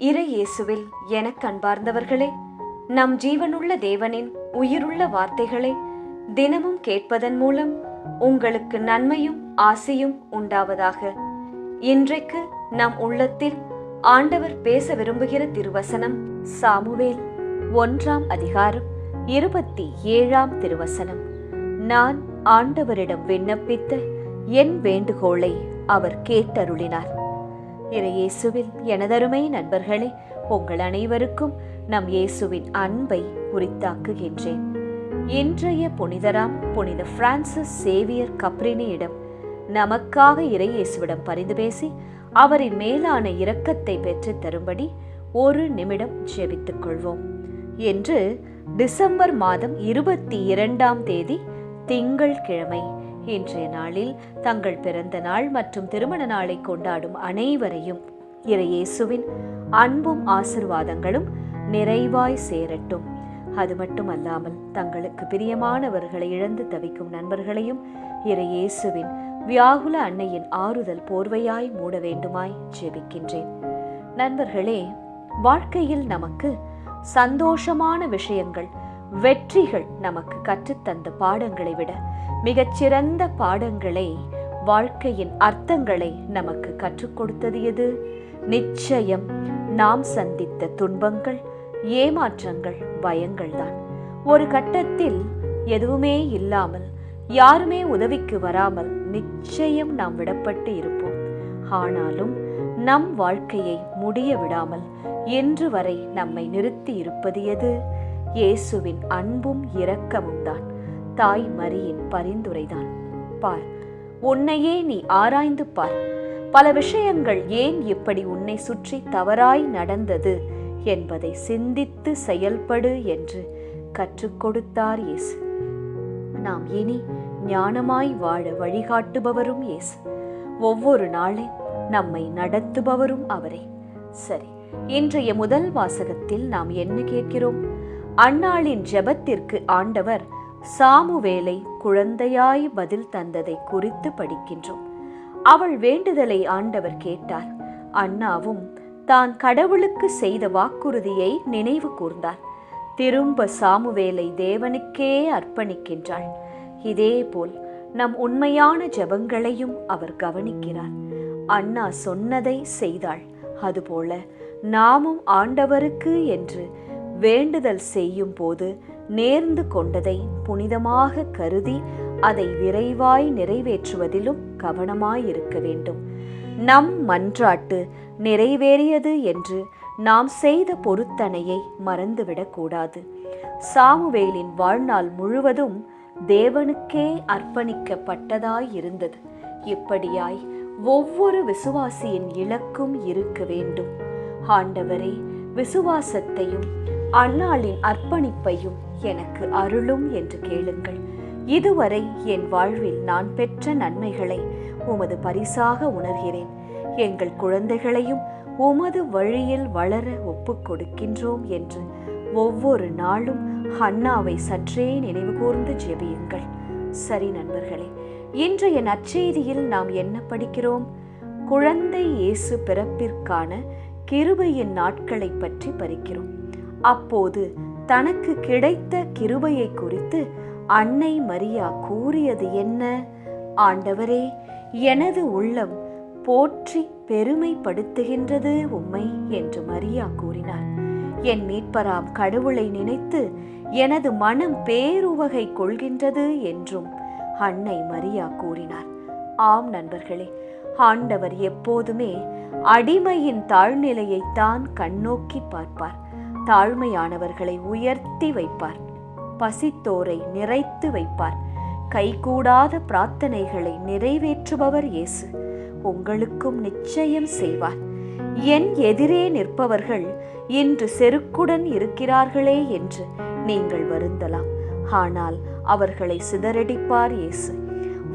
இறை இயேசுவில் எனக் அன்பார்ந்தவர்களே நம் ஜீவனுள்ள தேவனின் உயிருள்ள வார்த்தைகளை தினமும் கேட்பதன் மூலம் உங்களுக்கு நன்மையும் ஆசையும் உண்டாவதாக. இன்றைக்கு நம் உள்ளத்தில் ஆண்டவர் பேச விரும்புகிற திருவசனம் சாமுவேல் ஒன்றாம் அதிகாரம் இருபத்தி ஏழாம் திருவசனம். நான் ஆண்டவரிடம் விண்ணப்பித்த என் வேண்டுகோளை அவர் கேட்டருளினார். இறையேசுவில் எனதருமை நண்பர்களே உங்கள் அனைவருக்கும் நம் இயேசுவின் அன்பை உரித்தாக்குகின்றேன். இன்றைய புனிதராம் புனித பிரான்சிஸ் சேவியர் கப்ரினியிடம் நமக்காக இறையேசுவிடம் பரிந்து பேசி அவரின் மேலான இரக்கத்தை பெற்றுத் தரும்படி ஒரு நிமிடம் ஜெபித்துக் கொள்வோம். என்று டிசம்பர் மாதம் இருபத்தி இரண்டாம் தேதி திங்கள் கிழமை. இன்றைய நாளில் தங்கள் பிறந்த நாள் மற்றும் திருமண நாளை கொண்டாடும் அனைவரையும் இறையேசுவின் அன்பும் ஆசிர்வாதங்களும் நிறைவாய் சேரட்டும். அது மட்டுமல்லாமல் தங்களுக்கு பிரியமானவர்களை இழந்து தவிக்கும் நண்பர்களையும் இறையேசுவின் வியாகுல அன்னையின் ஆறுதல் போர்வையாய் மூட வேண்டுமாய் ஜெபிக்கின்றேன். நண்பர்களே வாழ்க்கையில் நமக்கு சந்தோஷமான விஷயங்கள் வெற்றிகள் நமக்கு கற்றுத்தந்த பாடங்களை விட மிகச்சிறந்த பாடங்களை வாழ்க்கையின் அர்த்தங்களை நமக்கு கற்றுக் கொடுத்தது எது? நிச்சயம் நாம் சந்தித்த துன்பங்கள் ஏமாற்றங்கள் பயங்கள்தான் ஒரு கட்டத்தில் எதுவுமே இல்லாமல் யாருமே உதவிக்கு வராமல் நிச்சயம் நாம் விடப்பட்டு இருப்போம். ஆனாலும் நம் வாழ்க்கையை முடிய விடாமல் இன்று வரை நம்மை நிறுத்தி இருப்பது எது? இயேசுவின் அன்பும் இரக்கமும் தான் தாய் மரியின் பரிந்துரைதான். பார் உன்னையே நீ ஆராய்ந்து பார். பல விஷயங்கள் ஏன் இப்படி உன்னை சுற்றி தவறாய் நடந்தது என்பதை சிந்தித்து செயல்படு என்று கற்றுக் கொடுத்தார் இயேசு. நாம் இனி ஞானமாய் வாழ வழிகாட்டுபவரும் இயேசு. ஒவ்வொரு நாளில் நம்மை நடத்துபவரும் அவரே. சரி இன்றைய முதல் வாசகத்தில் நாம் என்ன கேட்கிறோம்? அன்னாளின் ஜெபத்திற்கு ஆண்டவர் சாமுவேலை குழந்தையாய் பதில் தந்ததை குறித்து படிக்கின்றோம். அவள் வேண்டுதலை ஆண்டவர் கேட்டார். அண்ணாவும் தான் கடவுளுக்கு செய்த வாக்குறுதியை நினைவு கூர்ந்தார். திரும்ப சாமுவேலை தேவனுக்கே அர்ப்பணிக்கின்றாள். இதேபோல் நம் உண்மையான ஜெபங்களையும் அவர் கவனிக்கிறார். அண்ணா சொன்னதை செய்தாள். அதுபோல நாமும் ஆண்டவருக்கு என்று வேண்டுதல் செய்யும் போது நேர்ந்து கொண்டதை புனிதமாக கருதி அதை விரைவாய் நிறைவேற்றுவதிலும் கவனமாயிருக்க வேண்டும். நம் மன்றாட்டு நிறைவேறியது என்று நாம் செய்த பொருத்தனையை மறந்துவிடக்கூடாது சாமுவேலின் வாழ்நாள் முழுவதும் தேவனுக்கே அர்ப்பணிக்கப்பட்டதாய் இருந்தது இப்படியாய் ஒவ்வொரு விசுவாசியின் இலக்கும் இருக்க வேண்டும். ஆண்டவரே விசுவாசத்தையும் அன்னாளின் அர்ப்பணிப்பையும் எனக்கு அருளும் என்று கேளுங்கள். இதுவரை என் வாழ்வில் நான் பெற்ற நன்மைகளை உமது பரிசாக உணர்கிறேன். எங்கள் குழந்தைகளையும் உமது வழியில் வளர ஒப்புக் கொடுக்கின்றோம் என்று ஒவ்வொரு நாளும் ஹன்னாவை சற்றே நினைவுகூர்ந்து ஜெபியுங்கள். சரி நண்பர்களே இன்றைய நற்செய்தியில் நாம் என்ன படிக்கிறோம்? குழந்தை இயேசு பிறப்பிற்கான கிருபையின் நாட்களை பற்றி பறிக்கிறோம் அப்போது தனக்கு கிடைத்த கிருபையை குறித்து அன்னை மரியா கூறியது என்ன? ஆண்டவரே எனது உள்ளம் போற்றி பெருமைப்படுத்துகின்றது உம்மை என்று மரியா கூறினார் என் மீட்பராம் கடவுளை நினைத்து எனது மனம் பேருவகை கொள்கின்றது என்றும் அன்னை மரியா கூறினார். ஆம் நண்பர்களே ஆண்டவர் எப்போதுமே அடிமையின் தாழ்நிலையைத்தான் கண்ணோக்கி பார்ப்பார். தாழ்மையானவர்களை உயர்த்தி வைப்பார். பசித்தோரை நிறைத்து வைப்பார். கைகூடாத பிரார்த்தனைகளை நிறைவேற்றுபவர் இயேசு. உங்களுக்கும் நிச்சயம் செய்வார். என் எதிரே நிற்பவர்கள் இன்று செருக்குடன் இருக்கிறார்களே என்று நீங்கள் வருந்தலாம். ஆனால் அவர்களை சிதறடிப்பார் இயேசு.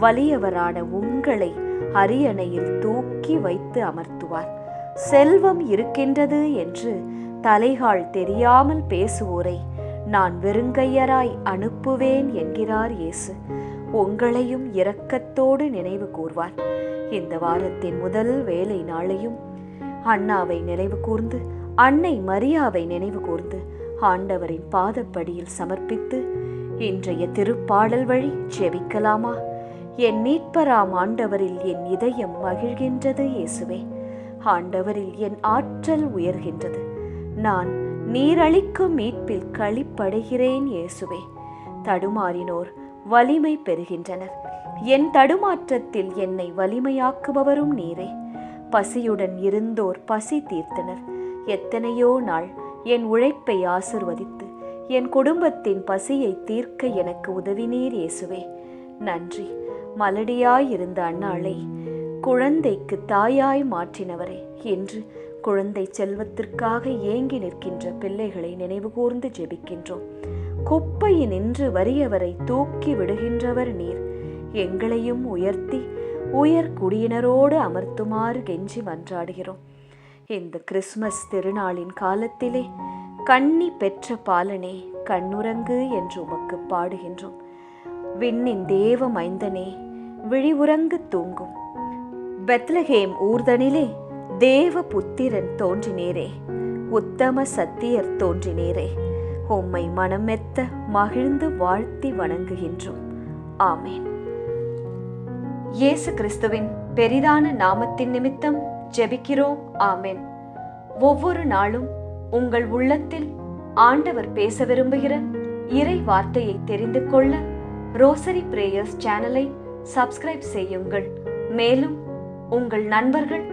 வலியவரான உங்களை அரியணையில் தூக்கி வைத்து அமர்த்துவார். செல்வம் இருக்கின்றது என்று தலைகால் தெரியாமல் பேசுவோரை நான் வெறுங்கையராய் அனுப்புவேன் என்கிறார் இயேசு. உங்களையும் இரக்கத்தோடு நினைவு கூர்வார். இந்த வாரத்தின் முதல் வேலை நாளையும் அண்ணாவை நினைவு கூர்ந்து அன்னை மரியாவை நினைவு கூர்ந்து ஆண்டவரின் பாதப்படியில் சமர்ப்பித்து இன்றைய திருப்பாடல் வழி ஜெபிக்கலாமா? என் மீட்பராம் ஆண்டவரில் என் இதயம் மகிழ்கின்றது இயேசுவே. ஆண்டவரில் என் ஆற்றல் உயர்கின்றது. நான் நீரளிக்கும் மீட்பில் களிப்படைகிறேன் இயேசுவே. தடுமாறினோர் வலிமை பெறுகின்றனர். என் தடுமாற்றத்தில் என்னை வலிமையாக்குபவரும் நீரே. பசியுடன் இருந்தோர் பசி தீர்த்தனர். எத்தனையோ நாள் என் உழைப்பை ஆசிர்வதித்து என் குடும்பத்தின் பசியை தீர்க்க எனக்கு உதவினீர் இயேசுவே. நன்றி. மலடியாயிருந்த அன்னாளை குழந்தைக்கு தாயாய் மாற்றினவரே என்று குழந்தை செல்வத்திற்காக ஏங்கி நிற்கின்ற பிள்ளைகளை நினைவுகூர்ந்து ஜெபிக்கின்றோம். குப்பையினின்று வறியவரை தூக்கி விடுகின்றவர் நீர். எங்களையும் உயர்த்தி உயர் குடியினரோடு அமர்த்துமாறு கெஞ்சி மன்றாடுகிறோம். இந்த கிறிஸ்மஸ் திருநாளின் காலத்திலே கண்ணி பெற்ற பாலனே கண்ணுரங்கு என்று உமக்கு பாடுகின்றோம். விண்ணின் தேவ மைந்தனே விழிவுறங்கு தூங்கும். பெத்லஹேம் ஊர்தனிலே தேவ புத்திரன் தோன்றினேரே உத்தம சத்தியர் தோன்றினேரே உம்மை மனமெத்த மகிழ்ந்து வாழ்த்தி வணங்குகின்றோம். ஆமேன். இயேசு கிறிஸ்துவின் பெரிதான நாமத்தின் நிமித்தம் ஜெபிக்கிறோம். ஆமேன். ஒவ்வொரு நாளும் உங்கள் உள்ளத்தில் ஆண்டவர் பேச விரும்புகிற இறை வார்த்தையை தெரிந்து கொள்ள ரோசரி பிரேயர்ஸ் சேனலை சப்ஸ்கிரைப் செய்யுங்கள். மேலும் உங்கள் நண்பர்கள்